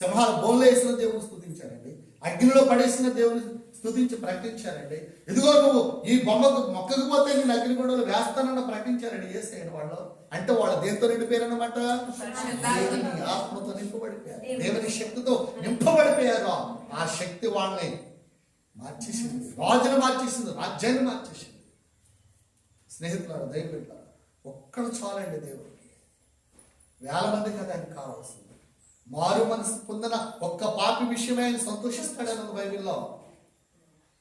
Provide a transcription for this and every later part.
సింహాల బోన్లో వేసిన దేవుని స్తుతించారండి అగ్నిలో పడేసిన దేవుని స్తుతించి ప్రకటించారండి. ఇదిగో నువ్వు ఈ బొమ్మకు మొక్కకు పోతే నేను అగ్నిగొండలు వేస్తానన్న ప్రకటించారండి ఏసైన వాళ్ళు. అంటే వాళ్ళ దేంతో నిండిపోయారన్నమాట? దేవుని ఆత్మతో నింపబడిపోయారు. దేవుని శక్తితో నింపబడిపోయారు. ఆ శక్తి వాళ్ళని మార్చేసింది. రాజును మార్చేసింది. రాజ్యాన్ని మార్చేసింది. స్నేహితులారు దయపెట్టారు ఒక్కడు చాలండి దేవుడికి వేల మంది కదా ఆయనకు కావాల్సింది. మారు మనసు పొందిన ఒక్క పాపి విషయమే ఆయన సంతోషిస్తాడని బైబిల్లో.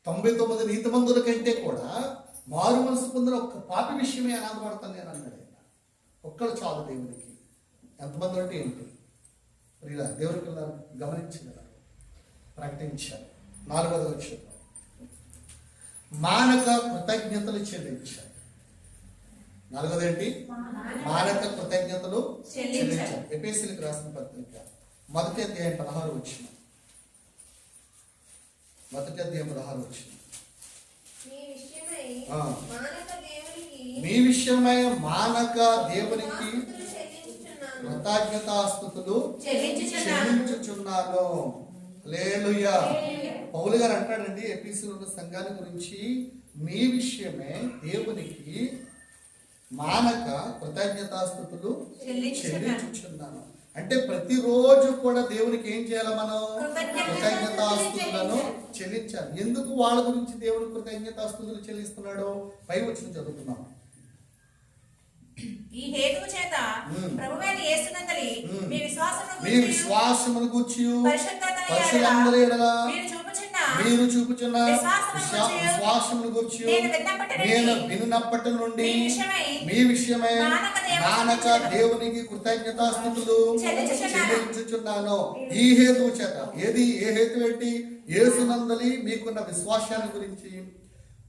తొంభై తొమ్మిది నీతిమంతుల కంటే కూడా మారు మనసు పొందిన ఒక్క పాపి విషయమే ఆనందపడతాను నేను అన్నాడు ఆయన. ఒక్కడు చాలు దేవునికి. ఎంతమంది అంటే ఏంటి? ఇలా దేవుని పిల్లలు గమనించగలరు ప్రకటించారు. నాలుగోది వచ్చింది. మానక కృతజ్ఞతలు చెల్లించారు. నాలుగోది ఏంటి? మానక కృతజ్ఞతలు చెల్లించారు. ఎపిసిలకు రాసిన పత్రిక. మొదటి అధ్యాయం పదహారు వచ్చిన మొదటి అధ్యాయం పదహారు వచ్చిన మీ విషయమై. మానక దేవునికి చెల్లించుచున్నాను. కృతజ్ఞతాస్తుతులు చెల్లించుచున్నాను. లేలుయ్యా పౌలు గారు అంటాడండి ఎపిసిలో ఉన్న సంఘాన్ని గురించి మీ విషయమే దేవునికి మానక కృతజ్ఞతాస్తుతులు చెల్లించుచున్నాను. అంటే ప్రతిరోజు కూడా దేవునికి ఏం చేయాలి మనం కృతజ్ఞతాస్తుతులను చెల్లించాలి. ఎందుకు వాళ్ళ గురించి దేవుడు కృతజ్ఞతాస్తుతులు చెల్లిస్తున్నాడు పై వచ్చిన చదువుతున్నాం ఈ హేతువు చేత. ప్రభువైన యేసునందలి. మీ విశ్వాసమును మీ విశ్వాసమును గూర్చి ఎడల మీరు మీరు చూపుచున్న విశ్వాసమును విశ్వా- గూర్చియు, విశ్వాసమును గురించి. నేను విన్నప్పటి నుండి మీ విషయమై నానక. దేవునికి కృతజ్ఞతాస్థుతులు చెల్లించుచున్నాను. ఈ హేతువు చేత ఏది ఏ హేతు ఏంటి? యేసునందలి మీకున్న విశ్వాసాన్ని గురించి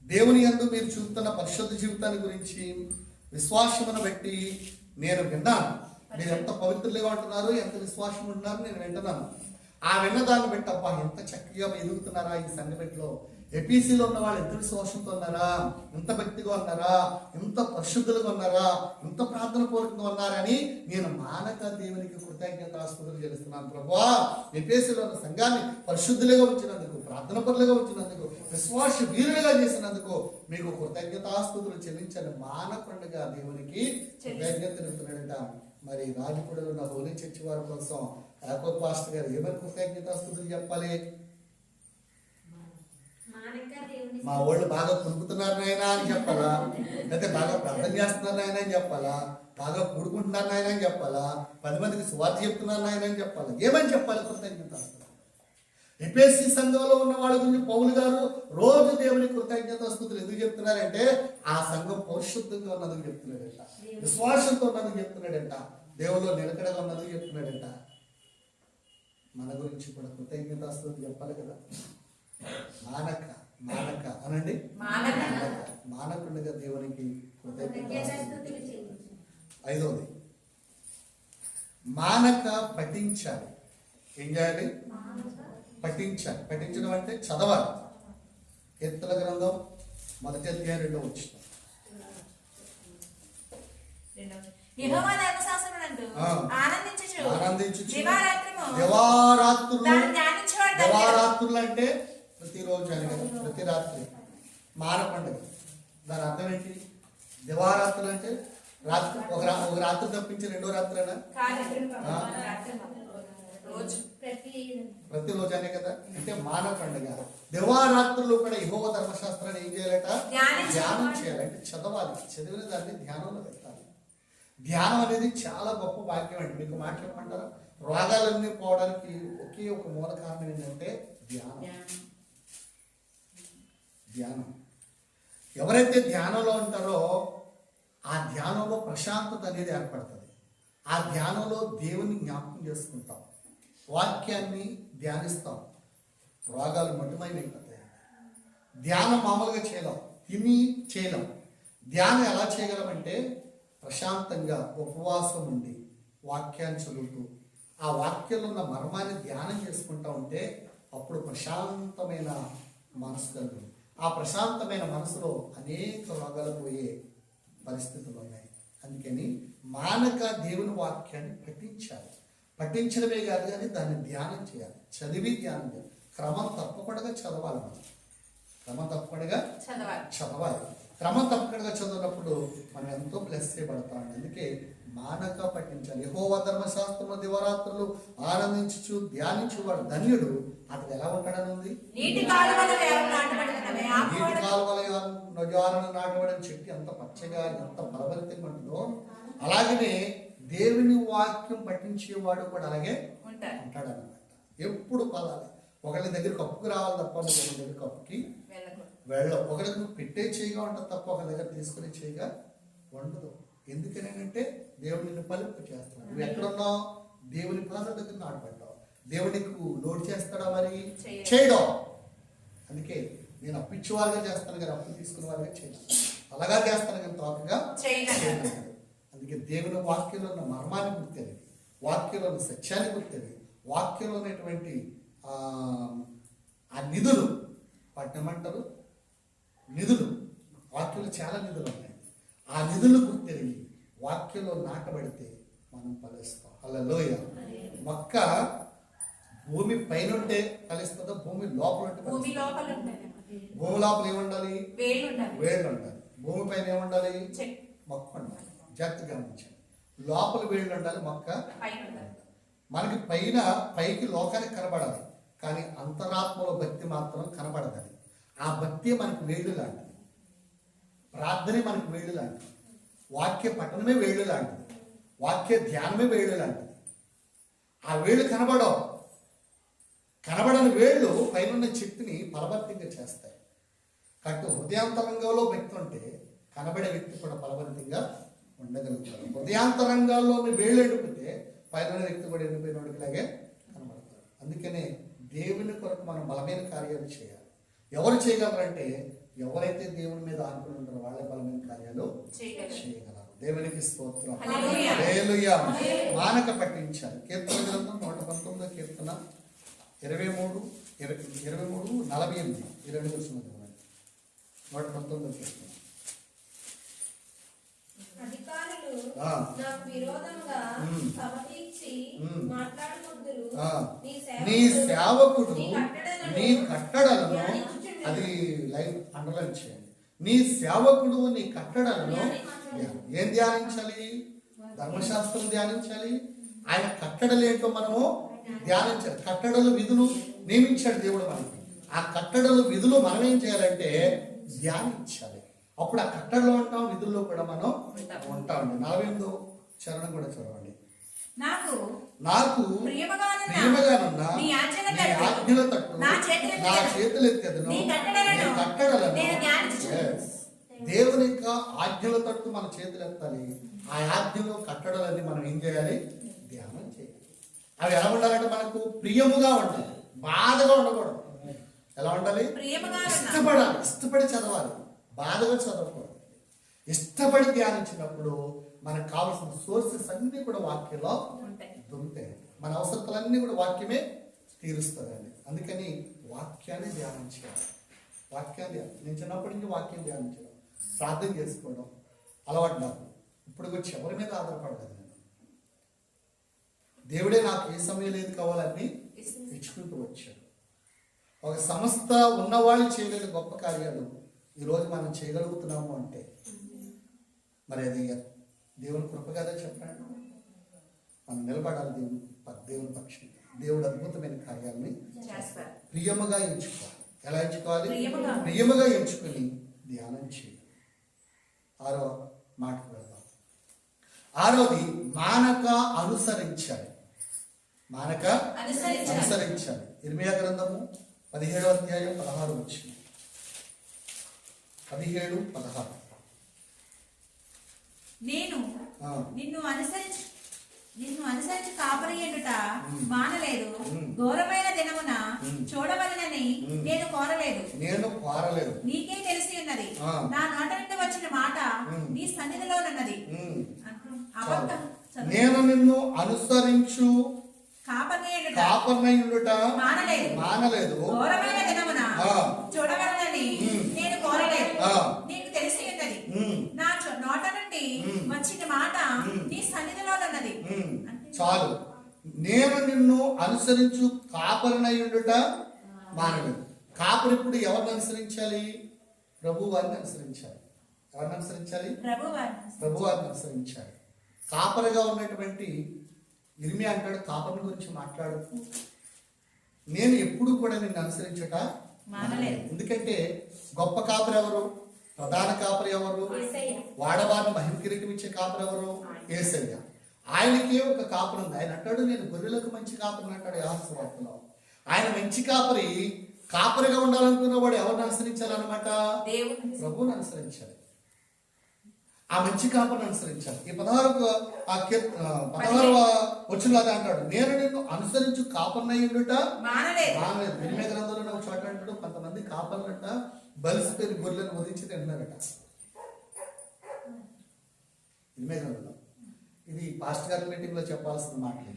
దేవుని యందు మీరు చూపుతున్న పరిశుద్ధ జీవితాన్ని గురించి విశ్వాసమును బట్టి నేను విన్నాను. మీరు ఎంత పవిత్రులుగా ఉంటున్నారు ఎంత విశ్వాసం ఉంటున్నారు నేను వింటున్నాను. ఆ విన్నదాన్ని బట్టి అబ్బా ఎంత చక్కగా ఎదుగుతున్నారా ఈ సంఘటనలో? ఎపిసిలో ఉన్న వాళ్ళు ఎంత విశ్వాసంతో ఉన్నారా? ఎంత భక్తిగా ఉన్నారా? ఎంత పరిశుద్ధులుగా ఉన్నారా? ఎంత ప్రార్థన పూర్వకంగా ఉన్నారని నేను మానక దేవునికి కృతజ్ఞత ఆస్పత్రులు చేస్తున్నాను ప్రభా ఎపిసిలో ఉన్న సంఘాన్ని పరిశుద్ధులుగా ఉంచినందుకు ప్రార్థన పరులుగా ఉంచినందుకు విశ్వాస వీరులుగా చేసినందుకు మీకు కృతజ్ఞత ఆస్పత్రులు చెల్లించండి మానకుండగా దేవునికి కృతజ్ఞత మరి రాజపూడిలో ఉన్న హోలీ చర్చి వారి కోసం యాకోబ్ పాస్టర్ గారు ఏమని కృతజ్ఞతాస్తుతులు చెప్పాలి మానక దేవుని మా వాళ్ళు బాగా కొనుక్కుతున్నారు నాయనా అని చెప్పాలా లేకపోతే బాగా ప్రార్థన చేస్తున్నారు నాయన అని చెప్పాలా బాగా కూడుకుంటున్నారు నాయన అని చెప్పాలా పది మందికి సువార్త చెప్తున్నారు నాయన అని చెప్పాలా ఏమని చెప్పాలి కృతజ్ఞతాస్తుతులు ఎపిఎస్సి సంఘంలో ఉన్న వాళ్ళ గురించి పౌలు గారు రోజు దేవుని కృతజ్ఞతాస్తుతులు ఎందుకు చెప్తున్నారంటే ఆ సంఘం పరిశుద్ధంగా ఉన్నదని చెప్తున్నాడంట విశ్వాసంతో ఉన్నదని చెప్తున్నాడంట దేవుల్లో నిలకడగా ఉన్నదని చెప్తున్నాడంట మన గురించి కూడా కృతజ్ఞతాస్తుతులు చెప్పాలి కదా. మానక మానక అనండి? మానక. మానకుండగా దేవునికి. ఐదవది. మానక పఠించాలి. ఏం చేయాలి? పఠించాలి. పఠించడం అంటే చదవాలి. కీర్తన గ్రంథం మొదటి అధ్యాయం రెండో వచ్చిన యెహోవా ధర్మశాస్త్రమునందు ఆ. ఆనందించుచు. ఆనందించుచు. దివారాత్రము. దివారాత్రులు దాన్ని ధ్యానించేవాడు ధన్యుడు. దివారాత్రులు అంటే ప్రతిరోజు ప్రతి రాత్రి. మాన పండుగ. దాని అర్థం ఏంటి? దివారాత్రులు అంటే రాత్రి ఒక రా- ఒక రాత్రి తప్పించి రెండో రాత్రేనా. రోజు. ప్రతి ప్రతిరోజు అనే కదా? అంటే మానవ పండుగ. దివారాత్రులు కూడా యహోవ ధర్మశాస్త్రాన్ని ఏం చేయాలట. ధ్యానం చేయాలి అంటే చదవాలి. చదివిన దాన్ని ధ్యానంలో ధ్యానం అనేది చాలా గొప్ప వాక్యం అండి. మీకు మాట్లాడమంటారా? రోగాలన్నీ పోవడానికి ఒకే ఒక మూల కారణం ఏంటంటే ధ్యానం ధ్యానం ఎవరైతే ధ్యానంలో ఉంటారో ఆ ధ్యానంలో ప్రశాంతత అనేది ఏర్పడుతుంది. ఆ ధ్యానంలో దేవుని జ్ఞాపకం చేసుకుంటాం. వాక్యాన్ని ధ్యానిస్తాం. రోగాలు మటుమైపోతాయి ధ్యానం మామూలుగా చేయలేం. తిని చేయలేం. ధ్యానం ఎలా చేయగలమంటే ప్రశాంతంగా ఉపవాసం ఉండి వాక్యాన్ని చదువుతూ ఆ వాక్యంలో ఉన్న మర్మాన్ని ధ్యానం చేసుకుంటా ఉంటే అప్పుడు ప్రశాంతమైన మనసు కలుగుతుంది. ఆ ప్రశాంతమైన మనసులో అనేక రోగాలు పోయే పరిస్థితులు ఉన్నాయి. అందుకని మానక దేవుని వాక్యాన్ని పఠించాలి. పఠించడమే కాదు కానీ దాన్ని ధ్యానం చేయాలి. చదివి ధ్యానం చేయాలి. క్రమం తప్పకుండా చదవాలి మనం. క్రమం తప్పకుండా చదవాలి. చదవాలి. క్రమం తప్పకుండా చదివినప్పుడు మనం ఎంతో ప్లస్ చేయబడతాం. అందుకే మానక పఠించాలి. యెహోవా ధర్మశాస్త్రంలో దివరాత్రులు ఆనందించు ధ్యానించువాడు ధన్యుడు. అతడు ఎలా ఉంటాడని ఉంది నీటి కాలువల నాటబడిన చెట్టు ఎంత పచ్చగా ఎంత బలభరితంగా ఉంటుందో. అలాగనే దేవుని వాక్యం పఠించేవాడు కూడా అలాగే ఉంటారు ఉంటాడనమాట ఎప్పుడు పదాలి ఒకళ్ళ దగ్గర కప్పుకి రావాలి తప్ప ఒకళ్ళ దగ్గర కప్పుకి వెళ్ళకూడదు వెళ్ళ ఒకరికి పెట్టే చేయగా ఉంటుంది తప్ప ఒక దగ్గర తీసుకునే చేయగా ఉండదు. ఎందుకనంటే దేవుడు నిన్ను పలుపు చేస్తాడు నువ్వు ఎక్కడున్నావు దేవుని పాదాల దగ్గర నాటబడ్డావు దేవుడు నీకు లోడ్ చేస్తాడా మరి? చేయడు. అందుకే నేను అప్పిచ్చే వాళ్ళగా చేస్తాను కానీ అప్పు తీసుకునే వాళ్ళగా చేయను. అలాగా చేస్తాను కానీ తోకగా. అందుకే దేవుని వాక్యంలో ఉన్న మర్మాన్ని గుర్తేది వాక్యంలో ఉన్న సత్యాన్ని గుర్తేది వాక్యంలో ఉన్నటువంటి ఆ, ఆ నిధులు వాటిని ఏమంటారు నిధులు. వాక్యంలో చాలా నిధులు ఉన్నాయి. ఆ నిధులు గుర్తెరిగి వాక్యంలో నాటబడితే మనం ఫలిస్తాం. అలా లోయ మొక్క భూమి పైన ఉంటే ఫలిస్తుందో? భూమి లోపల ఉంటే భూమి? లోపల ఏముండాలి? వేళ్ళు ఉండాలి భూమి పైన ఏముండాలి? మొక్క ఉండాలి. జాగ్రత్త గమనించండి. లోపల వేళ్ళు ఉండాలి మొక్క మనకి పైన పైకి లోకానికి కనబడాలి. కానీ అంతరాత్మలో భక్తి మాత్రం కనబడదని ఆ భక్తి మనకు వేళ్ళు లాంటిది. ప్రార్థనే మనకు వేళ్ళు లాంటిది. వాక్య పఠనమే వేళ్ళు లాంటిది. వాక్య ధ్యానమే వేళ్ళు లాంటిది. ఆ వేళ్ళు కనబడవు. కనబడని వేళ్ళు పైన చెట్టుని ఫలభరితంగా చేస్తాయి. కాబట్టి హృదయాంతరంగంలో వ్యక్తి ఉంటే కనబడే వ్యక్తి కూడా బలవంతంగా ఉండగలుగుతారు హృదయాంతరంగాల్లోని వేళ్ళు ఎండిపోతే పైన వ్యక్తి కూడా ఎండిపోయినోడికిలాగే కనబడతారు అందుకనే దేవుని కొరకు మనం బలమైన కార్యాలు చేయాలి. ఎవరు చేయగలరంటే ఎవరైతే దేవుని మీద ఆనుకుని ఉంటారో వాళ్ళే బలమైన కార్యాలు చేయగలరు. దేవునికి స్తోత్రం. మానక పట్టించాలి కీర్తన గ్రంథం నూట పంతొమ్మిదో కీర్తన ఇరవై మూడు ఇరవై ఇరవై మూడు నలభై ఎనిమిది. ఇరవై వచ్చిన నూట పంతొమ్మిదో కీర్తన. నీ సేవకుడు నీ కట్టడలను. అది లైవ్ అండర్లైన్ చేయండి. నీ సేవకుడు నీ కట్టడలను ధ్యానించాలి. ఏం ధ్యానించాలి? ధర్మశాస్త్రం ధ్యానించాలి? ఆయన కట్టడలు ఏంటో మనము ధ్యానించాలి. కట్టడలు విధులు నియమించాడు దేవుడు మనకి. ఆ కట్టడలు విధులు మనం ఏం చేయాలంటే ధ్యానించాలి. అప్పుడు ఆ కట్టడలో ఉంటాం విధుల్లో కూడా మనం ఉంటామండి నలభై ఎనిమిదో చరణం కూడా చదవండి. నాకు నాకు నీ ఆజ్ఞల తట్టు నా చేతులు కట్టడలను. దేవుని యొక్క ఆజ్ఞల తట్టు మన చేతులు ఎత్తాలి ఆ ఆజ్ఞలో కట్టడాలన్నీ మనం ఏం చేయాలి? ధ్యానం చేయాలి. అవి ఎలా ఉండాలంటే మనకు ప్రియముగా ఉండాలి. బాధగా ఉండకూడదు. ఎలా ఉండాలి? ఇష్టపడాలి. ఇష్టపడి చదవాలి. బాధగా చదవకూడదు. ఇష్టపడి ధ్యానించినప్పుడు మనకు కావాల్సిన సోర్సెస్ అన్ని కూడా వాక్యంలో ఉంటాయి. మన అవసరతలన్నీ కూడా వాక్యమే తీరుస్తుందండి. అందుకని వాక్యాన్ని ధ్యానం చేయాలి వాక్యాన్ని ధ్యానం నేను చిన్నప్పటి నుంచి వాక్యం ధ్యానం చేయడం ప్రార్థన చేసుకోవడం. అలవాటు నాకు. ఇప్పుడు వచ్చి ఎవరి మీద ఆధారపడలేదు నేను. దేవుడే నాకు ఏ సమయం లేదు కావాలని ఇచ్చుకుంటూ వచ్చాడు. ఒక సంస్థ ఉన్నవాళ్ళు చేయగలిగే గొప్ప కార్యాలు ఈరోజు మనం చేయగలుగుతున్నాము అంటే మరి అది దేవుని కృప కదా చెప్పండి. మనం నిలబడాలి దేవుని దేవుని పక్షంగా దేవుడు అద్భుతమైన కార్యాలని ప్రియముగా ఎంచుకోవాలి. ఎలా ఎంచుకోవాలి? ప్రియముగా. ఎంచుకొని ధ్యానం చేయాలి. ఆరో మాటకు వెళ్దాం. ఆరోది మానక అనుసరించాలి. మానక అనుసరించాలి. అనుసరించాలి. ఇర్మియా గ్రంథము పదిహేడో అధ్యాయం పదహారు వచ్చింది. పదిహేడు పదహారు. నేను. నిన్ను అనుసరించి నిన్ను అనుసరించి కాపరియుట. మానలేదు. ఘోరమైన దినమున. చూడవలనని. నేను కోరలేదు నేను కోరలేదు నీకే తెలిసి ఉన్నది. నా నోట నుండి వచ్చిన మాట. నీ సన్నిధిలోనున్నది. నేను నిన్ను అనుసరించు కాపరియుట కాపర్నయుడుట మానలేదు. మానలేదు ఘోరమైన దినమున. చూడవలనని. నేను కోరలేదు ఆ. నీకు తెలిసి ఉన్నది ఉమ్. నా చో- నోట నుండి మ్మ్. వచ్చిన మాట. నీ సన్నిధిలోనున్నది. చాలు. నేను నిన్ను అనుసరించు కాపరినయుండుట మానలేదు కాపరి ఇప్పుడు ఎవరిని అనుసరించాలి? ప్రభు వారిని అనుసరించాలి. ఎవరిని అనుసరించాలి? ప్రభు వారిని ప్రభు వారిని అనుసరించాలి. కాపరిగా ఉన్నటువంటి ఇరిమి అంటాడు కాపరి గురించి మాట్లాడుతూ నేను ఎప్పుడు కూడా నిన్ను అనుసరించట. ఎందుకంటే గొప్ప కాపరి ఎవరు? ప్రధాన కాపరి ఎవరు. వాడవారిని మహిమ కిరీటం ఇచ్చే కాపరి ఎవరు? ఏసయ్య. ఆయనకే ఒక కాపరి ఉంది? ఆయన అంటాడు నేను గొర్రెలకు మంచి కాపరిని అంటాడు యాహస్ వార్తలో ఆయన మంచి కాపరి కాపరిగా ఉండాలనుకున్న వాడు ఎవరిని అనుసరించాలన్నమాట? ప్రభువుని అనుసరించాలి. ఆ మంచి కాపరిని అనుసరించాలి. ఈ పదహారు ఆ పదహారవ వచ్చిన అంటాడు నేను నిన్ను అనుసరించు కాపరినయ్యుండుట మానలేదు. మానలేదు. వినిమే గ్రంథంలో ఒక చోట అంటాడు కొంతమంది కాపర్లంట బలిసిపోయిన గొర్రెలను వదిలించి తింటున్నారట గ్రంథంలో ఇది పాస్ట్ గారి మీటింగ్లో చెప్పాల్సిన మాటలు.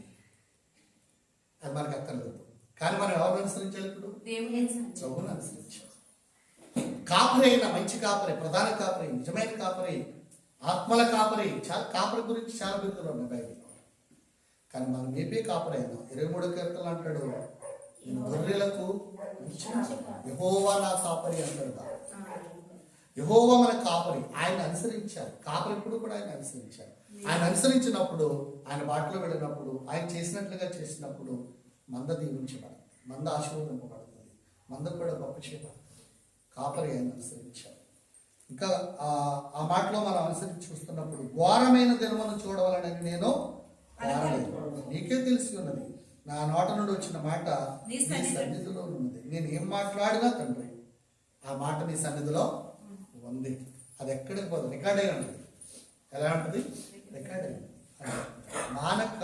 అది మనకు అక్కర్లేదు. కానీ మనం ఎవరిని అనుసరించాలి ఇప్పుడు? ప్రభుని అనుసరించాలి. కాపరి అయిన మంచి కాపరి ప్రధాన కాపరి నిజమైన కాపరి ఆత్మల కాపరి చాలా కాపరి గురించి చాలా బిరుదులు ఉన్నాయి బైబిల్లో. కానీ మనం ఏపీ కాపరి అయినా ఇరవై మూడో కీర్తనలు అంటాడు గొర్రెలకు. యెహోవా నా కాపరి దావీదు. యెహోవా మన కాపరి. ఆయన అనుసరించాలి కాపరి ఇప్పుడు కూడా ఆయన అనుసరించాలి ఆయన అనుసరించినప్పుడు ఆయన బాటలో వెళ్ళినప్పుడు ఆయన చేసినట్లుగా చేసినప్పుడు మంద దీవించబడుతుంది. మంద ఆశీర్వదింపబడుతుంది. మంద కూడా గొప్ప చేయబడుతుంది కాపరి ఆయన అనుసరించాలి ఇంకా ఆ ఆ మాటలో మనం అనుసరించి చూస్తున్నప్పుడు ఘోరమైన దినమును చూడవాలని నేను. నీకే తెలిసి ఉన్నది. నా నోట నుండి వచ్చిన మాట నీ సన్నిధిలో. ఉన్నది. నేను ఏం మాట్లాడినా తండ్రి ఆ మాట నీ సన్నిధిలో ఉంది. అది ఎక్కడికి పోదు. రికార్డ్ అయి ఉంటుంది ఎలా ఉంటుంది? రికార్డ్ అయి ఉంటుంది. మానక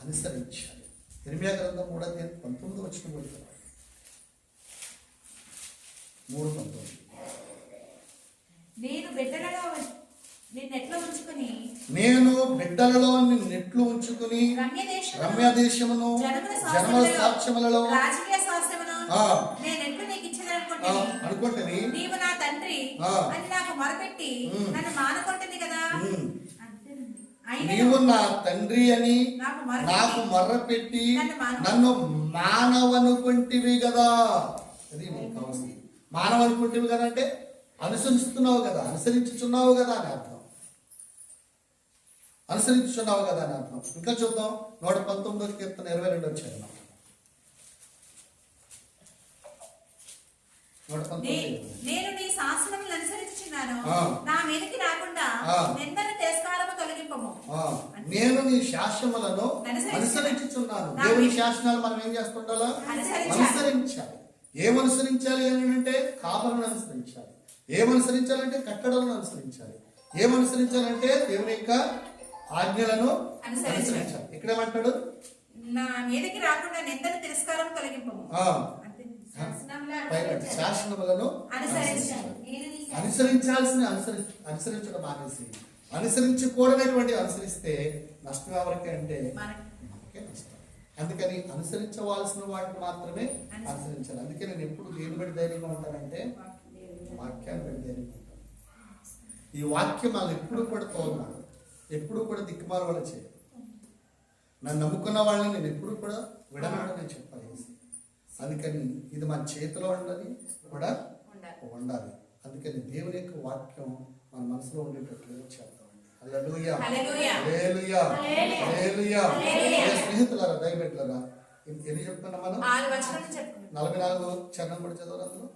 అనుసరించాలి. ఇరిమియా గ్రంథం మూడో అధ్యాయం పంతొమ్మిది వచ్చిన మూడు పంతొమ్మిది. నేను ఉంచుకుని నేను బిడ్డలలో నెట్లు ఉంచుకుని రమ్య దేశమును, స్వాస్థ్యములలో, సాక్ష్యములలో అనుకుంటని నీవు నా తండ్రి. అని నాకు మొరపెట్టి. నన్ను మానకొంటుంది కదా ఉమ్. అంతేనండి. అయినను నీవు నా తండ్రి అని నాకు మొరపెట్టి నాకు మర్ర పెట్టి నన్ను మానవ- నన్ను మానవనుకుంటివి కదా అది మానవనుకుంటివి కదా అంటే అనుసరిస్తున్నావు కదా అనుసరించుచున్నావు కదా అని అర్థం అనుసరించుచున్నావు కదా అని అర్థం ఇంకా చూద్దాం. నూట పంతొమ్మిదో కీర్తన ఇరవై రెండు వచ్చాయి నేను నీ శాసనములను అనుసరించుచున్నాను. ఆ. నా మీదకి రాకుండా ఆ. నిందన తిరస్కారము తొలగింపము. ఆ, నేను నీ శాసనములను. అనుసరించుచున్నాను. దేవుని శాసనాలు మనం ఏం చేస్తుండాలా. అనుసరించాలి. ఏమనుసరించాలి అని అంటే కాపలను అనుసరించాలి. ఏమనుసరించాలంటే కట్టడలను అనుసరించాలి. ఏమనుసరించాలంటే దేవుని యొక్క ఆజ్ఞలను అనుసరించాలి. అనుసరించాలి. ఇక్కడ ఏమంటాడు నా మీదకి రాకుండా నిందన తిరస్కారం శాసనములను అనుసరించాలి. అనుసరించాల్సిన అనుసరి అనుసరించడం మానేసి అనుసరించకూడనటువంటి అనుసరిస్తే నష్టం ఎవరికి అంటే అందుకని అనుసరించవలసిన వాటిని మాత్రమే అనుసరించాలి. అందుకే నేను ఎప్పుడు దేని బట్టి ధైర్యంగా ఉంటానంటే వాక్యాన్ని బట్టి ధైర్యంగా ఉంటాను. ఈ వాక్యం వాళ్ళు ఎప్పుడు కూడా తోలనాడు ఎప్పుడు కూడా దిక్కుమాల వాళ్ళు చేయదు నన్ను నమ్ముకున్న వాళ్ళని నేను ఎప్పుడు కూడా విడనాడు నేను చెప్పాలి అందుకని ఇది మన చేతిలో ఉండాలి కూడా ఉండాలి. అందుకని దేవుని యొక్క వాక్యం మన మనసులో ఉండేటట్లుగా చేద్దామండి. స్నేహితులారా దయబెట్లరా ఎన్ని చెప్తున్నాం మనం? నలభై నాలుగు చరణం కూడా చదవాలి అందులో?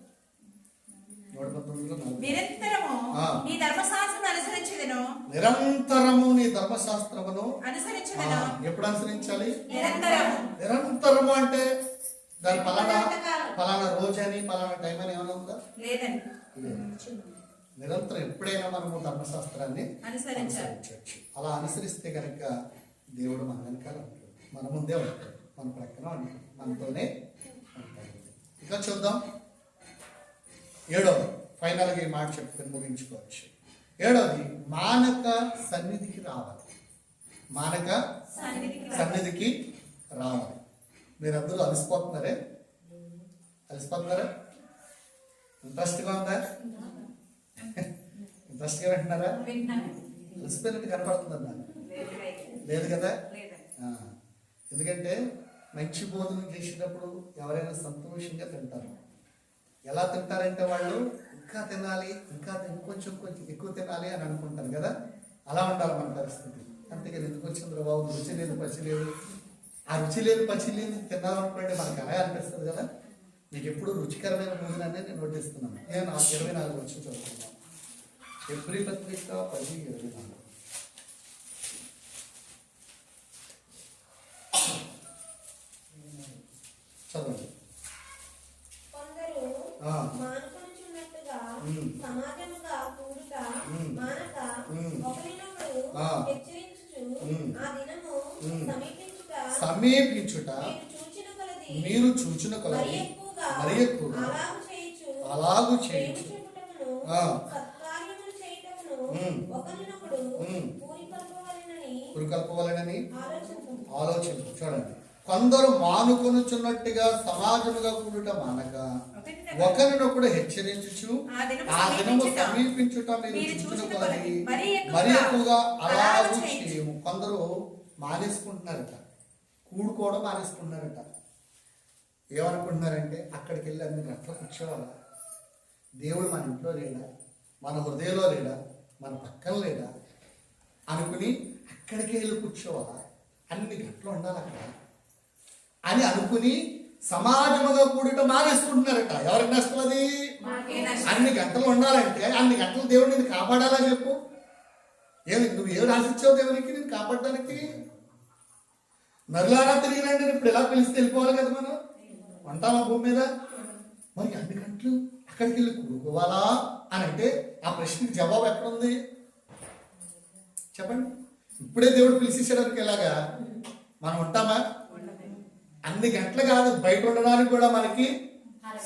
నిరంతరము. నీ ధర్మశాస్త్రం అనుసరించదను? నిరంతరము నీ ధర్మశాస్త్రమును. అనుసరించదను? ఎప్పుడు అనుసరించాలి? నిరంతరము. నిరంతరము అంటే దాని పలానా పలానా రోజు అని పలానా టైం అని ఏమైనా ఉందా? లేదండి. నిరంతరం ఎప్పుడైనా మనము ధర్మశాస్త్రాన్ని. అనుసరించవచ్చు. అలా అనుసరిస్తే కనుక దేవుడు మన వెనకాల ఉంటాడు. మన ముందే ఉంటాడు. మన ప్రక్కన ఉంటాడు. మనతోనే ఉంటాడు. ఇక చూద్దాం. ఏడవది. ఫైనల్గా ఈ మాట చెప్పుకొని ముగించుకోవచ్చు. ఏడవది మానక సన్నిధికి రావాలి. మానక సన్నిధికి రావాలి. మీరందరూ అలసిపోతున్నారే? అలసిపోతున్నారా? ఇంట్రెస్ట్గా ఉందా? ఇంట్రెస్ట్గా వింటున్నారా. అలసిపోయినట్టు కనపడుతుందన్నా? లేదు, కదా. ఎందుకంటే మంచి భోజనం చేసేటప్పుడు ఎవరైనా సంతోషంగా తింటారు. ఎలా తింటారంటే వాళ్ళు ఇంకా తినాలి ఇంకా ఇంకొంచెం కొంచెం కొంచెం ఎక్కువ తినాలి అని అనుకుంటాను కదా? అలా ఉండాలి మన పరిస్థితి. అంతేకాదు ఎందుకు వచ్చింది బాబు? రుచి లేదు పచ్చి లేదు. ఆ రుచి లేదు పచ్చి లేదు తిన్నామనుకోండి మనకు అలా అనిపిస్తుంది కదా? మీకు ఎప్పుడు రుచికరమైన భోజనాన్ని నేను నోటిస్తున్నాను నేను నాకు ఇరవై నాలుగు వచ్చి చదువుతున్నాను ఎవ్రీ పత్రిక పది ఇరవై నాలుగు. చదవండి. సమాజముగా కూడుట. మానక. ఒకరినొకరు. హెచ్చరించుచు. ఆ దినము. సమీపించుట సమీపించుట మీరు చూచిన కొలది మీరు ఎక్కువగా అలాగు చేయుచు. పూరికొల్పవలెనని ఆలోచించు చూడండి కొందరు మానుకొనుచున్నట్టుగా సమాజముగా కూడుట మానక. ఒకరినొకడు హెచ్చరించుచు ఆ దినము సమీపించుట. మీరు మీరు కొలది. ఎక్కువగా చేయుచు. చేయము. కొందరు మానేసుకుంటున్నారట. కూడుకోవడం మానేసుకుంటున్నారట. ఏమనుకుంటున్నారంటే అక్కడికి వెళ్ళి అన్ని గంటలు కూర్చోవాలా? దేవుడు మన ఇంట్లో లేడా? మన హృదయంలో లేడా? మన పక్కన లేడా? అనుకుని అక్కడికి వెళ్ళి కూర్చోవాలా? అన్ని గంటలు ఉండాలి అక్కడ. అని అనుకుని సమాజముగా కూడట మానేసుకుంటున్నారట. ఎవరికి నష్టం అది. అన్ని గంటలు ఉండాలంటే అన్ని గంటలు దేవుడు నేను కాపాడాలా చెప్పు. ఏమి నువ్వు ఏం రాసిచ్చావు దేవునికి నేను కాపాడడానికి? నరులారా తిరిగినండి ఇప్పుడు ఎలా పిలిస్తే వెళ్ళిపోవాలి కదా మనం? ఉంటామా భూమి మీద? మరి అన్ని గంటలు అక్కడికి వెళ్ళి కూడుకోవాలా? అని అంటే ఆ ప్రశ్నకి జవాబు ఎక్కడ ఉంది? చెప్పండి. ఇప్పుడే దేవుడు పిలిచేసేదానికి ఎలాగా? మనం ఉంటామా? అన్ని గంటలు కాదు బయట ఉండడానికి కూడా మనకి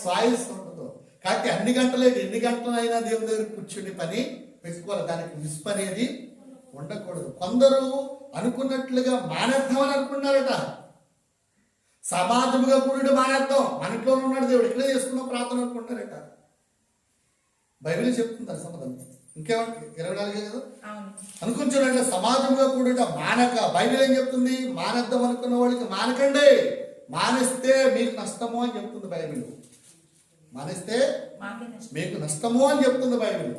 సాయిల్స్ ఉండదు కాబట్టి అన్ని గంటలే ఎన్ని గంటలైనా దేవుని దగ్గర కూర్చుని పని పెట్టుకోవాలి. దానికి విసుపు అనేది ఉండకూడదు. కొందరు అనుకున్నట్లుగా మానేద్దాం అని అనుకున్నారట సమాజముగా కూడి మానేద్దాం. మన ఇంట్లోనే ఉన్నాడు దేవుడు ఇక్కడే చేసుకున్నాం ప్రార్థన అనుకుంటారట బైబిల్ చెప్తుంది దాని సంబంధం ఇంకేమంటే ఇరవై నాలుగే కదా? అవును. అనుకుని చూడండి సమాజంగా కూడిట మానక. బైబిల్ ఏం చెప్తుంది? మానేద్దాం అనుకున్న వాడికి మానకండి. మానేస్తే మీకు నష్టము అని చెప్తుంది బైబిల్. మానేస్తే మాకే నష్టం. మీకు నష్టము అని చెప్తుంది బైబిల్.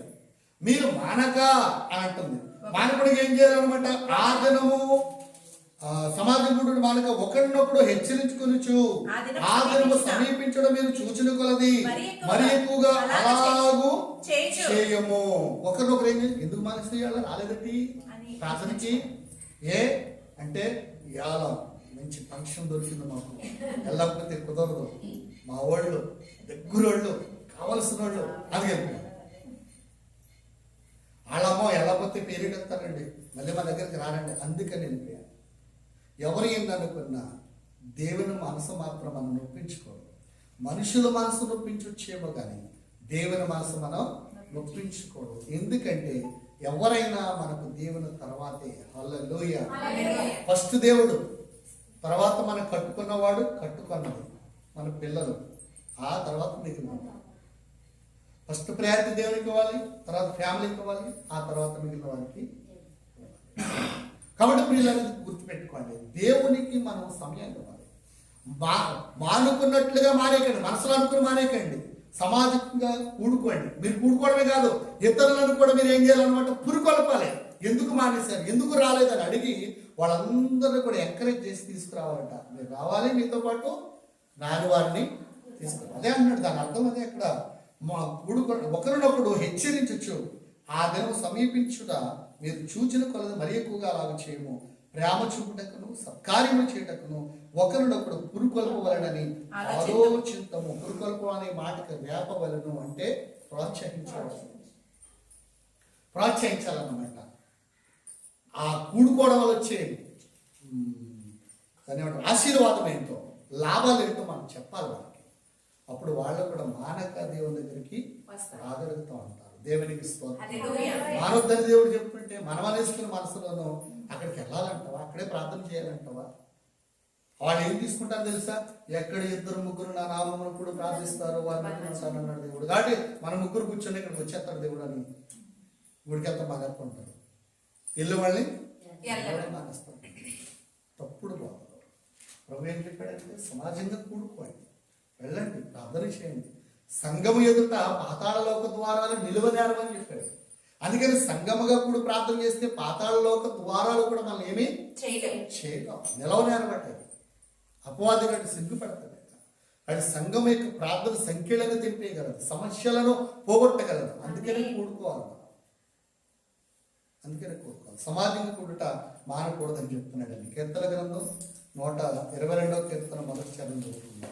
మీరు మానక అని అంటుంది. మానకుడికి ఏం చేయాలన్నమాట? ఆ దినము సమాజం కూడి మానక ఒకరినొకడు హెచ్చరించుకొనుచు ఆ దినము. సమీపించడం. మీరు చూచిన కొలది. మరి ఎక్కువగా అలాగ. చేయము. ఒకరినొకరు ఏం ఎందుకు మానేస్తే రాలేదండి. ప్రార్థనకి? ఏ? అంటే ఇవాళ మంచి ఫంక్షన్ దొరికింది మాకు. వెళ్ళకపోతే కుదరదు. మా వాళ్ళు దగ్గరోళ్ళు కావలసిన వాళ్ళు అది వెళ్ళిపోయాం వాళ్ళమ్మో వెళ్ళకపోతే పేరు ఎత్తారండి మళ్ళీ మా దగ్గరికి రారండి. అందుకని వెళ్ళిపోయాను ఎవరు ఏందనుకున్నా దేవుని మనసు మాత్రం మనం నొప్పించుకోరు మనుషుల మనసు నొప్పించొచ్చేమో కానీ దేవుని మనసు మనం నొప్పించుకోడు ఎందుకంటే ఎవరైనా మనకు దేవుని తర్వాతే. హల్లెలూయ. ఫస్ట్ దేవుడు. తర్వాత మనం కట్టుకున్నవాడు కట్టుకున్నది మన పిల్లలు. ఆ తర్వాత మీకు ఫస్ట్ ప్రయారిటీ దేవునికి ఇవ్వాలి తర్వాత ఫ్యామిలీకి ఇవ్వాలి ఆ తర్వాత మిగిలిన వారికి కాబట్టి పిల్లలు గుర్తుపెట్టుకోండి. దేవునికి మనం సమయం ఇవ్వాలి. మా మానుకున్నట్లుగా మానేకండి మనసులో అనుకుని మానేకండి సమాజంగా కూడుకోండి. మీరు కూడుకోవడమే కాదు ఇతరులను కూడా మీరు ఏం చేయాలన్నమాట? పురుకొలపాలి. ఎందుకు మానేశారు? ఎందుకు రాలేదని అడిగి వాళ్ళందరినీ కూడా ఎంకరేజ్ చేసి తీసుకురావాలంట. మీరు రావాలి మీతో పాటు రాని వారిని తీసుకురా. అదే అన్నాడు దాని అర్థం అదే అక్కడ. మా కూడుకో ఒకరినొకడు హెచ్చరించచ్చు ఆ దినం సమీపించుట మీరు చూచిన కొలది మరి ఎక్కువగా అలాగ చేయము. ప్రేమ చూపుటకును సత్కార్యము చేయటకును ఒకరినొకడు పురుకొల్పవలనని ఆలోచింతము. పురుకొల్ప అనే మాటకి వేపవలను అంటే ప్రోత్సహించవచ్చు ప్రోత్సహించాలన్నమాట. ఆ కూడుకోవడం వల్ల వచ్చే ఏమంటారు? ఆశీర్వాదం ఏంటో లాభాలు ఏంటో మనం చెప్పాలి వాళ్ళకి. అప్పుడు వాళ్ళు కూడా మానక దేవుని దగ్గరికి. రాగలుగుతూ ఉంటారు. దేవునికి. మానవద్దని దేవుడు చెప్తుంటే మనం అనేసుకున్న మనసులోనూ అక్కడికి వెళ్ళాలంటావా? అక్కడే ప్రార్థన చేయాలంటావా? వాళ్ళు ఏం తీసుకుంటారు తెలుసా? ఎక్కడ ఇద్దరు ముగ్గురు నా నామమును కూడా ప్రార్థిస్తారు వారిని అన్నాడు దేవుడు. కాబట్టి మన ముగ్గురు కూర్చొని ఇక్కడికి వచ్చేస్తాడు దేవుడు అని గుడికి వెళ్తా బాగా ఇల్లు వాళ్ళని తప్పుడు బోధలు ప్రభు ఏం చెప్పాడంటే సమాజంగా కూడుకోండి వెళ్ళండి ప్రార్థన చేయండి. సంఘము ఎదుట పాతాళలోక ద్వారాలు నిలువనేరమని చెప్పాడు. అందుకని సంగముగా కూడా ప్రార్థన చేస్తే పాతాళలోక ద్వారాలు కూడా మనం ఏమీ? చేయలేం నిలవనేరబట్ట అపవాది గట్టి సిగ్గుపడతాడు అది సంఘం యొక్క ప్రార్థన సంఖ్యలను తెంపేయగలదు. సమస్యలను పోగొట్టగలదు. అందుకనే కూడుకోవాలి. అందుకనే కూడుకోవాలి సమాజంగా కూడుట మానకూడదని చెప్తున్నాడండి కీర్తన గ్రంథం నూట ఇరవై రెండవ కీర్తన మొదటి చరణం చదువుతుంది.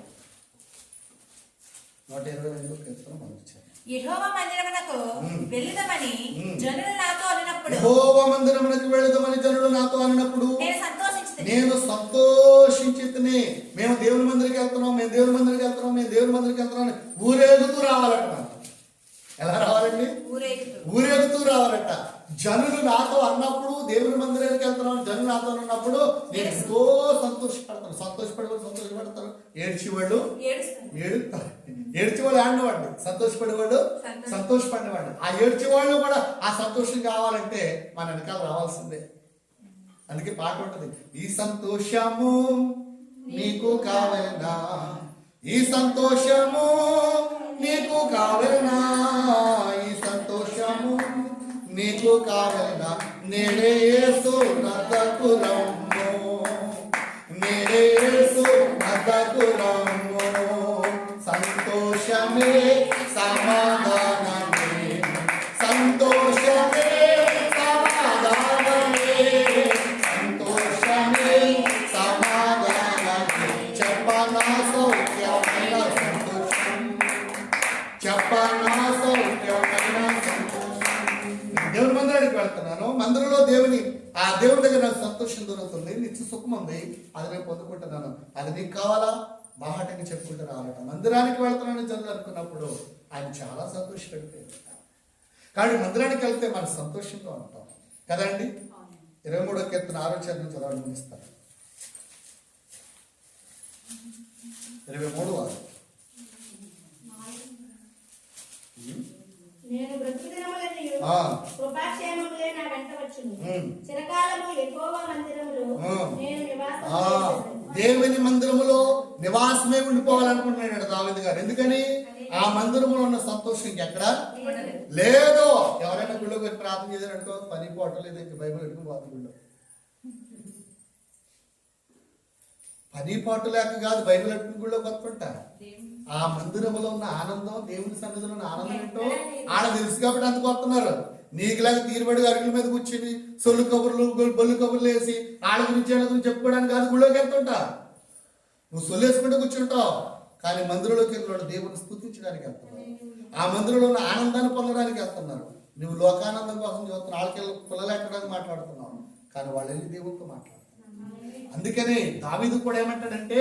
నూట ఇరవై రెండవ కీర్తన మొదటి చరణం. యెహోవ మందిరమునకు మ్మ్. వెళ్ళుదామని మ్మ్. జనులు నాతో అన్నప్పుడు యెహోవా మందిరమునకు వెళదామని జనులు నాతో అన్నప్పుడు నేను సంతోషించితేనే. మేము దేవుని మందిరికి వెళ్తున్నాం మేము దేవుని మందిరికి వెళ్తున్నాం మేము దేవుని మందిరికి వెళ్తున్నాం ఊరేగుతూ రావాలట. ఎలా రావాలండి? ఊరేగుతూ రావాలట. జనులు నాతో అన్నప్పుడు దేవుని మందిరానికి వెళ్తున్నాం జనులు నాతో అన్నప్పుడు నేను ఎంతో సంతోషపడతాను. సంతోషపడేవాళ్ళు సంతోషపడతారు. ఏడ్చేవాళ్ళు? ఏడుస్తారు. ఏడ్చేవాళ్ళు ఆడినవాడు సంతోషపడేవాడు సంతోషం. సంతోషపడేవాడు ఆ ఏడ్చేవాళ్ళు కూడా ఆ సంతోషం కావాలంటే మన వెనకాల రావాల్సిందే. అందుకే పాట ఉంటది. ఈ సంతోషము నీకు కావలనా? ఈ సంతోషము నీకు కావలనా? ఈ సంతోషము నీకు కావలన నేనే యేసు నద్దకు రమ్ము నేనే యేసు నద్దకు రమ్ము సంతోషమే సమాధానమే. సంతోషమే సమాధానమే. సంతోషమే సమాధానమే. చెప్పనా సౌఖ్యమైన సంతోషం. చెప్పనా సౌఖ్యమైన సంతోషం దేవుని మందిరానికి వెళ్తున్నాను మందిరంలో దేవుని ఆ దేవుని దగ్గర నాకు సంతోషం దొరుకుతుంది నిత్య సుఖం ఉంది. అది నేను పొందుకుంటున్నాను. అది నీకు కావాలా? బాహాటంగా చెప్పుకుంటూ రావాలట మందిరానికి వెళ్తున్నానని జనులు అనుకున్నప్పుడు ఆయన చాలా సంతోషపడిపోయాడు కానీ మందిరానికి వెళ్తే మనం సంతోషంగా ఉంటాం. కదండి ఇరవై మూడో కీర్తన చరణం చదవడం ముగిస్తాను. ఇరవై మూడు వారు నేను బ్రతుకు దినములన్నీయు ఆ. కృపాక్షేమములే నా వెంట వచ్చును ఉమ్. చిరకాలము యెహోవా మందిరములో ఆ. నేను నివాసం ఆ, చేసేదను. దేవుని మందిరములో నివాసమే ఉండిపోవాలనుకుంటున్నాడు దావిద్ గారు ఎందుకని ఆ మందిరములో ఉన్న సంతోషం ఇంకెక్కడ లేదు ఎవరైనా గుళ్ళో ప్రార్థన చేశారనుకో పని పోవట్లేదు ఇంక బైబిల్ పెట్టుకుని పని పాటు లేక కాదు బైబిల్ పెట్టుకుని గుళ్ళో కొట్టుకుంటా ఆ మందిరములో ఉన్న ఆనందం దేవుని సన్నిధిలో ఉన్న ఆనందం ఏంటో ఆడ తెలుసు కాబట్టి అంత కొడుతున్నారు. నీకులాగా తీరుబడి అరుగుల మీద కూర్చుని సొల్లు కబుర్లు బొల్లు కబుర్లు వేసి ఆడ గురించి ఆడ గురించి చెప్పుకోవడానికి కాదు గుళ్ళోకి వెళ్తుంటా నువ్వు సొల్లు వేసుకుంటూ కూర్చుంటావు. కానీ మందిరంలోకి వెళ్ళినాడు దేవుని స్థుతించడానికి వెళ్తున్నావు ఆ మందిరంలో ఉన్న ఆనందాన్ని పొందడానికి వెళ్తున్నారు. నువ్వు లోకానందం కోసం చూస్తున్నావు వాళ్ళకి పిల్లలెక్కడానికి మాట్లాడుతున్నావు? కానీ వాళ్ళు వెళ్ళి దేవునితో మాట్లాడుతున్నారు అందుకనే దావీదు కూడా ఏమంటాడంటే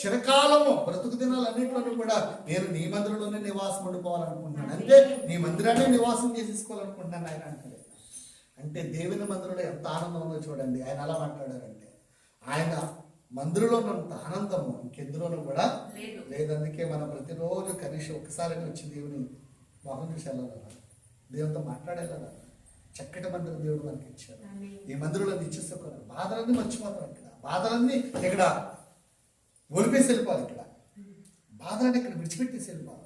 చిరకాలము బ్రతుకు దినాలన్నింటిలోనూ కూడా నేను నీ మందిరంలోనే నివాసం ఉండిపోవాలనుకుంటున్నాను. అంటే నీ మందిరాన్ని నివాసం చేసేసుకోవాలనుకుంటున్నాను ఆయన అంటాడు. అంటే దేవుని మందిరంలో ఎంత ఆనందం ఉందో చూడండి. ఆయన అలా మాట్లాడారంటే ఆయన మందిరంలో ఉన్నంత ఆనందము ఇంకెందులోనూ కూడా లేదు. అందుకే మనం ప్రతిరోజు కనీసం ఒక్కసారి వచ్చి దేవుని మొహం చూసి వెళ్ళాలన్నా దేవునితో మాట్లాడేలా? చక్కటి మందిరం దేవుడు మనకి ఇచ్చారు ఈ మందిరంలో నిత్యసుకున్నారు బాధలన్నీ మర్చిపోతాం ఇక్కడ. బాధలన్నీ ఇక్కడ ఒలిపేసి వెళ్ళిపోవాలి ఇక్కడ. బాధలన్నీ ఇక్కడ విడిచిపెట్టేసి వెళ్ళిపోవాలి.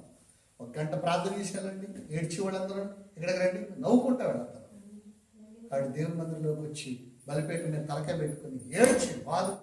ఒక గంట ప్రార్థన చేసి వెళ్ళండి ఏడ్చి వాళ్ళందరూ ఇక్కడికి రండి. నవ్వుకుంటా వెళ్ళందరూ. వాడు దేవుని మందిరంలోకి వచ్చి బలిపేట మీద తలకాయ పెట్టుకుని ఏడ్చి బాధ